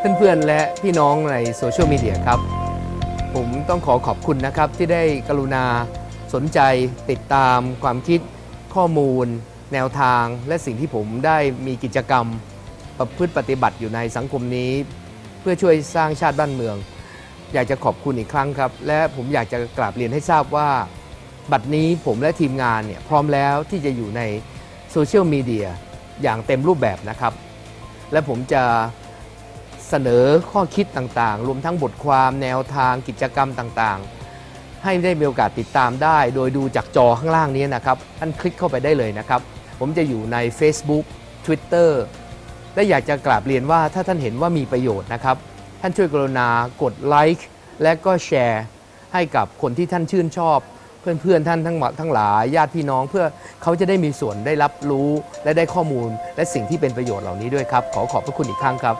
เพื่อนๆ และพี่น้องในโซเชียลมีเดียครับ ผมต้องขอขอบคุณนะครับที่ได้กรุณาสนใจติดตามความคิดข้อมูล แนวทาง และสิ่งที่ผมได้มีกิจกรรม ประพฤติปฏิบัติอยู่ในสังคมนี้ เพื่อช่วยสร้างชาติบ้านเมือง อยากจะขอบคุณอีกครั้งครับ และผมอยากจะกราบเรียนให้ทราบว่า บัดนี้ผมและทีมงานเนี่ยพร้อมแล้วที่จะอยู่ในโซเชียลมีเดียอย่างเต็มรูปแบบนะครับ และผมจะ เสนอข้อคิดต่างๆ รวมทั้งบทความแนวทางกิจกรรมต่างๆ ให้ได้มีโอกาสติดตามได้ โดยดูจากจอข้างล่างนี้นะครับท่านคลิกเข้าไปได้เลยนะครับ ผมจะอยู่ใน Facebook Twitter และอยากจะกราบเรียนว่าถ้าท่านเห็นว่ามีประโยชน์นะครับ ท่านช่วยกรุณากดไลค์และก็แชร์ให้กับคนที่ท่านชื่นชอบ เพื่อนๆท่านทั้งหมดทั้งหลายญาติพี่น้องเพื่อเขาจะได้มีส่วนได้รับรู้และได้ข้อมูล และสิ่งที่เป็นประโยชน์เหล่านี้ด้วยครับ ขอขอบพระคุณอีกครั้งครับ